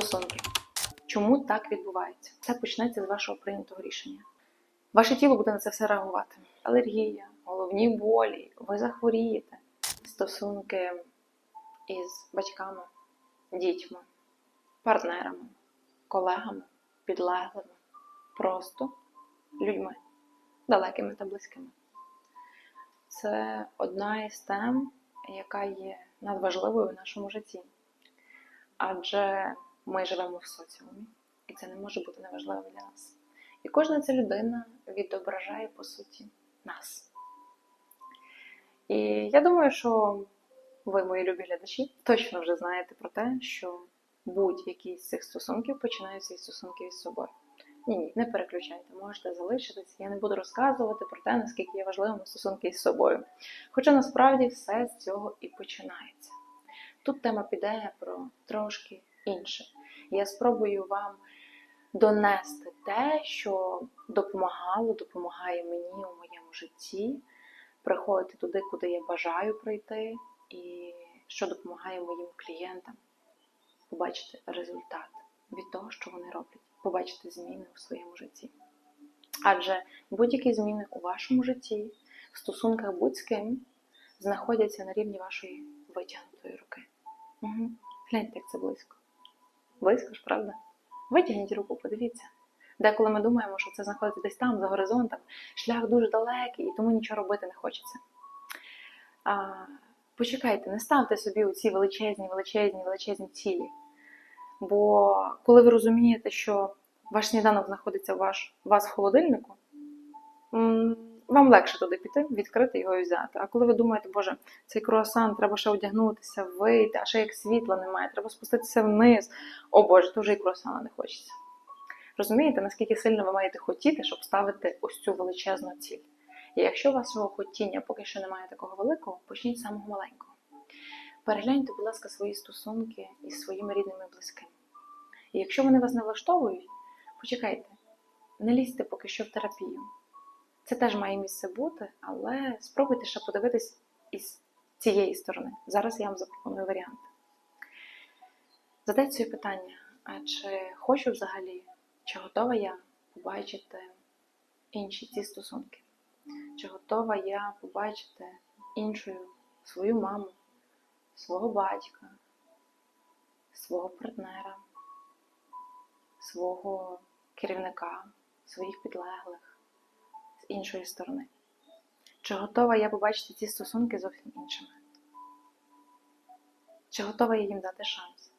Стосунки. Чому так відбувається? Це почнеться з вашого прийнятого рішення. Ваше тіло буде на це все реагувати. Алергія, головні болі, ви захворієте. Стосунки із батьками, дітьми, партнерами, колегами, підлеглими, просто людьми, далекими та близькими. Це одна із тем, яка є надважливою в нашому житті. Адже ми живемо в соціумі, і це не може бути неважливо для нас. І кожна ця людина відображає, по суті, нас. І я думаю, що ви, мої любі глядачі, точно вже знаєте про те, що будь-які з цих стосунків починаються із стосунків із собою. Ні, ні, не переключайте, можете залишитись. Я не буду розказувати про те, наскільки є важливими стосунки із собою. Хоча насправді все з цього і починається. Тут тема піде про трошки інше. Я спробую вам донести те, що допомагало, допомагає мені у моєму житті, приходити туди, куди я бажаю прийти, і що допомагає моїм клієнтам побачити результат від того, що вони роблять, побачити зміни у своєму житті. Адже будь-які зміни у вашому житті, в стосунках будь з ким, знаходяться на рівні вашої витягнутої руки. Угу. Гляньте, як це близько. Близько ж, правда? Витягніть руку, подивіться. Деколи ми думаємо, що це знаходиться десь там, за горизонтом, шлях дуже далекий, і тому нічого робити не хочеться. А, почекайте, не ставте собі оці величезні, величезні, величезні цілі. Бо коли ви розумієте, що ваш сніданок знаходиться у вас в холодильнику, вам легше туди піти, відкрити його і взяти. А коли ви думаєте, боже, цей круасан, треба ще одягнутися, вийти, а ще як світла немає, треба спуститися вниз. О Боже, то вже і круасана не хочеться. Розумієте, наскільки сильно ви маєте хотіти, щоб ставити ось цю величезну ціль? І якщо у вашого хотіння поки що немає такого великого, почніть з самого маленького. Перегляньте, будь ласка, свої стосунки із своїми рідними і близькими. І якщо вони вас не влаштовують, почекайте, не лізьте поки що в терапію. Це теж має місце бути, але спробуйте ще подивитись із цієї сторони. Зараз я вам запропоную варіанти. Задайте собі питання, а чи хочу взагалі, чи готова я побачити інші ці стосунки? Чи готова я побачити іншою свою маму, свого батька, свого партнера, свого керівника, своїх підлеглих іншої сторони? Чи готова я побачити ці стосунки зовсім іншими? Чи готова я їм дати шанс?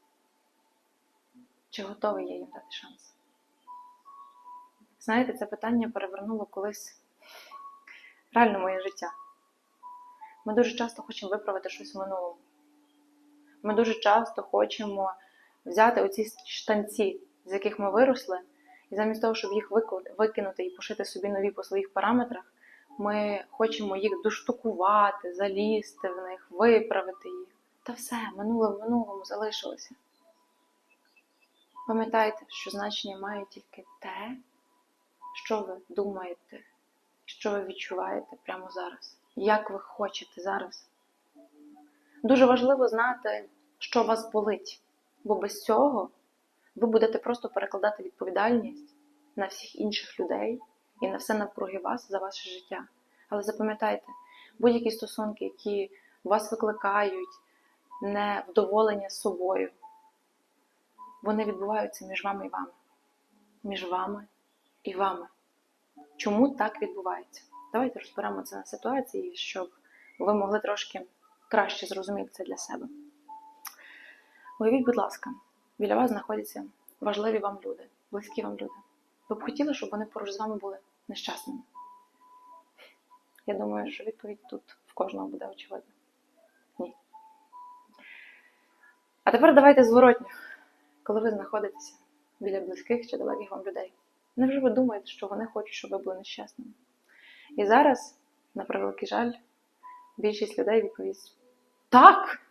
Чи готовий я їм дати шанс? Знаєте, це питання перевернуло колись реально моє життя. Ми дуже часто хочемо виправити щось в минулому. Ми дуже часто хочемо взяти оці штанці, з яких ми виросли, і замість того, щоб їх викинути і пошити собі нові по своїх параметрах, ми хочемо їх доштукувати, залізти в них, виправити їх. Та все, минуле в минулому залишилося. Пам'ятайте, що значення має тільки те, що ви думаєте, що ви відчуваєте прямо зараз, як ви хочете зараз. Дуже важливо знати, що вас болить, бо без цього ви будете просто перекладати відповідальність на всіх інших людей і на все навкруги вас за ваше життя. Але запам'ятайте, будь-які стосунки, які вас викликають невдоволення собою, вони відбуваються між вами і вами. Між вами і вами. Чому так відбувається? Давайте розберемо це на ситуації, щоб ви могли трошки краще зрозуміти це для себе. Уявіть, будь ласка, біля вас знаходяться важливі вам люди, близькі вам люди. Ви б хотіли, щоб вони поруч з вами були нещасними? Я думаю, що відповідь тут в кожного буде очевидна. Ні. А тепер давайте зворотньо, коли ви знаходитеся біля близьких чи далеких вам людей. Невже ви думаєте, що вони хочуть, щоб ви були нещасними? І зараз, на превеликий жаль, більшість людей відповість так.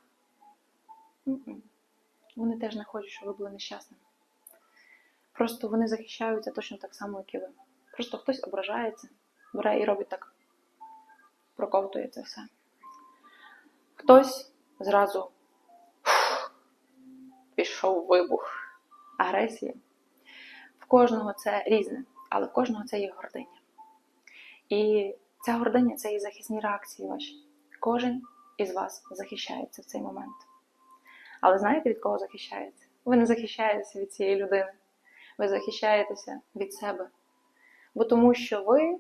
Вони теж не хочуть, щоб ви були нещасними. Просто вони захищаються точно так само, як і ви. Просто хтось ображається, бере і робить так, проковтує це все. Хтось зразу пішов вибух. агресії. В кожного це різне, але в кожного це є гординя. І ця гординя це і захисні реакції ваші. Кожен із вас захищається в цей момент. Але знаєте, від кого захищається? Ви не захищаєтеся від цієї людини. Ви захищаєтеся від себе. Бо тому що ви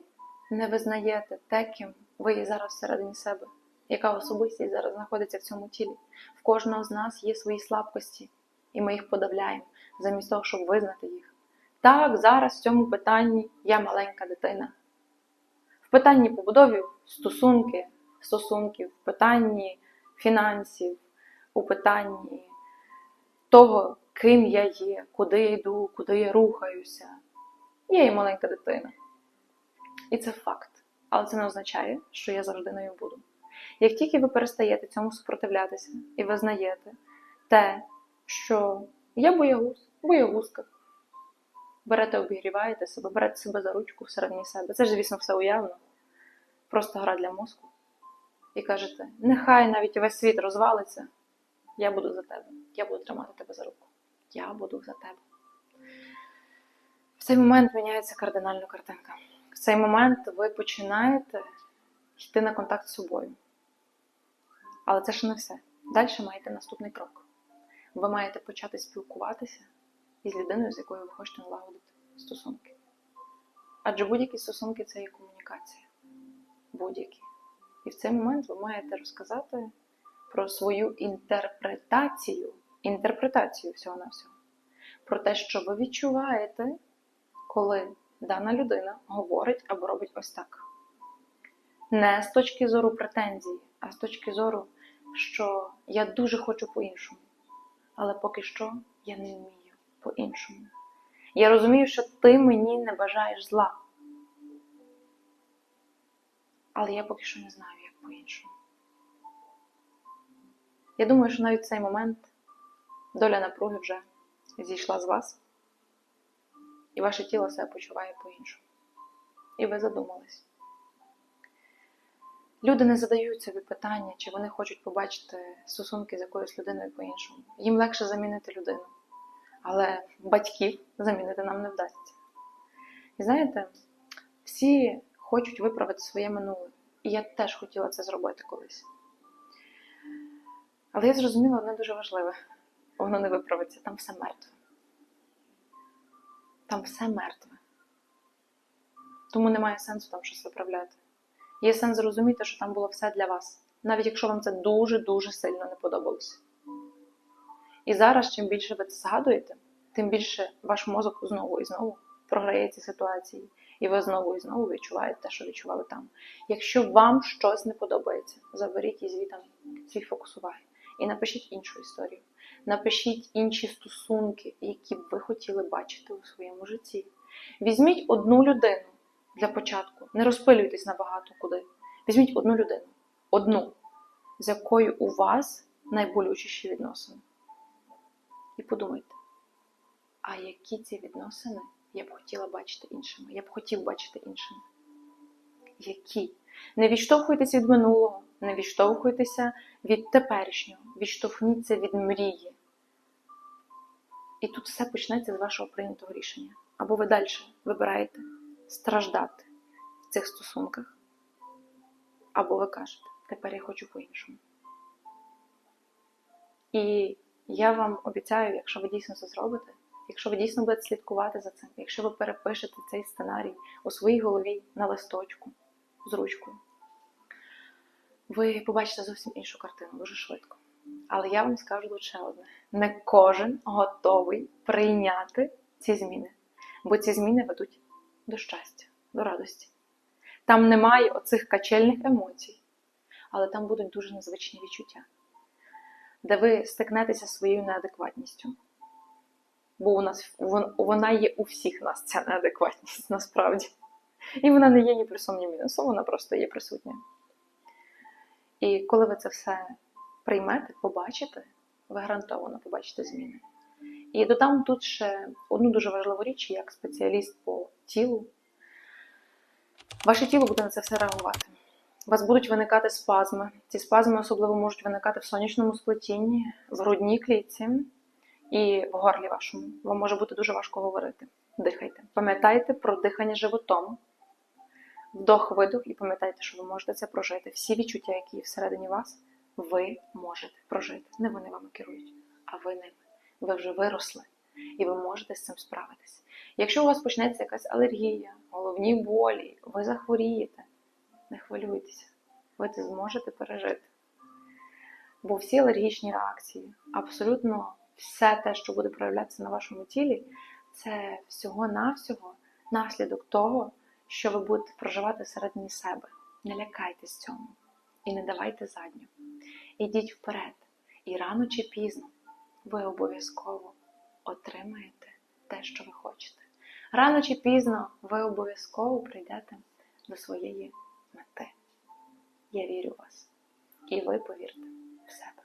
не визнаєте те, ким ви є зараз всередині себе, яка особистість зараз знаходиться в цьому тілі. В кожного з нас є свої слабкості, і ми їх подавляємо, замість того, щоб визнати їх. Так, зараз в цьому питанні я маленька дитина. В питанні побудові стосунки, стосунків, в питанні фінансів, у питанні того, ким я є, куди я йду, куди я рухаюся. Я є маленька дитина. І це факт. Але це не означає, що я завжди нею буду. Як тільки ви перестаєте цьому супротивлятися і визнаєте те, що я боягуз, боягузка, берете, обігріваєте себе, берете себе за ручку всередині себе. Це ж, звісно, все уявно. Просто гра для мозку. І кажете, нехай навіть весь світ розвалиться, я буду за тебе. Я буду тримати тебе за руку. Я буду за тебе. В цей момент міняється кардинальна картинка. В цей момент ви починаєте йти на контакт з собою. Але це ще не все. Далі маєте наступний крок. Ви маєте почати спілкуватися із людиною, з якою ви хочете налагодити стосунки. Адже будь-які стосунки це є комунікація. Будь-які. І в цей момент ви маєте розказати про свою інтерпретацію, інтерпретацію всього на всього. Про те, що ви відчуваєте, коли дана людина говорить або робить ось так. Не з точки зору претензії, а з точки зору, що я дуже хочу по-іншому. Але поки що я не вмію по-іншому. Я розумію, що ти мені не бажаєш зла. Але я поки що не знаю, як по-іншому. Я думаю, що навіть в цей момент доля напруги вже зійшла з вас, і ваше тіло себе почуває по-іншому. І ви задумались. Люди не задають собі питання, чи вони хочуть побачити стосунки з якоюсь людиною по-іншому. Їм легше замінити людину, але батьків замінити нам не вдасться. І знаєте, всі хочуть виправити своє минуле. І я теж хотіла це зробити колись. Але я зрозуміла одне дуже важливе: воно не виправиться, там все мертве. Там все мертве. Тому немає сенсу там щось виправляти. Є сенс зрозуміти, що там було все для вас, навіть якщо вам це дуже-дуже сильно не подобалося. І зараз, чим більше ви це згадуєте, тим більше ваш мозок знову і знову програє ці ситуації, і ви знову і знову відчуваєте те, що відчували там. Якщо вам щось не подобається, заберіть і звітом свій фокус уваги. І напишіть іншу історію. Напишіть інші стосунки, які б ви хотіли бачити у своєму житті. Візьміть одну людину для початку. Не розпилюйтесь набагато куди. Візьміть одну людину, одну, з якою у вас найболючіші відносини. І подумайте, а які ці відносини я б хотіла бачити іншими? Я б хотів бачити іншими. Які? Не відштовхуйтеся від минулого, не відштовхуйтеся від теперішнього, відштовхніться від мрії. І тут все почнеться з вашого прийнятого рішення. Або ви далі вибираєте страждати в цих стосунках, або ви кажете, тепер я хочу по-іншому. І я вам обіцяю, якщо ви дійсно це зробите, якщо ви дійсно будете слідкувати за цим, якщо ви перепишете цей сценарій у своїй голові на листочку з ручкою, ви побачите зовсім іншу картину дуже швидко. Але я вам скажу лише одне: не кожен готовий прийняти ці зміни, бо ці зміни ведуть до щастя, до радості. Там немає оцих качельних емоцій, але там будуть дуже незвичні відчуття, де ви стикнетеся своєю неадекватністю. Бо у нас вона є у всіх нас, ця неадекватність насправді. І вона не є ні плюсом, ні мінусом, вона просто є присутня. І коли ви це все приймете, побачите, ви гарантовано побачите зміни. І додам тут ще одну дуже важливу річ, як спеціаліст по тілу. Ваше тіло буде на це все реагувати. У вас будуть виникати спазми. Ці спазми особливо можуть виникати в сонячному сплетінні, в грудній клітці. і в горлі вашому. Вам може бути дуже важко говорити. Дихайте. Пам'ятайте про дихання животом. Вдох-видох, і пам'ятайте, що ви можете це прожити. Всі відчуття, які є всередині вас, ви можете прожити. Не вони вами керують, а ви ними. Ви вже виросли, і ви можете з цим справитись. Якщо у вас почнеться якась алергія, головні болі, ви захворієте, не хвилюйтеся, ви це зможете пережити. Бо всі алергічні реакції, абсолютно все те, що буде проявлятися на вашому тілі, це всього-навсього наслідок того, що ви будете проживати всередині себе. Не лякайтесь цьому і не давайте задню. Ідіть вперед, і рано чи пізно ви обов'язково отримаєте те, що ви хочете. Рано чи пізно ви обов'язково прийдете до своєї мети. Я вірю в вас. І ви повірте в себе.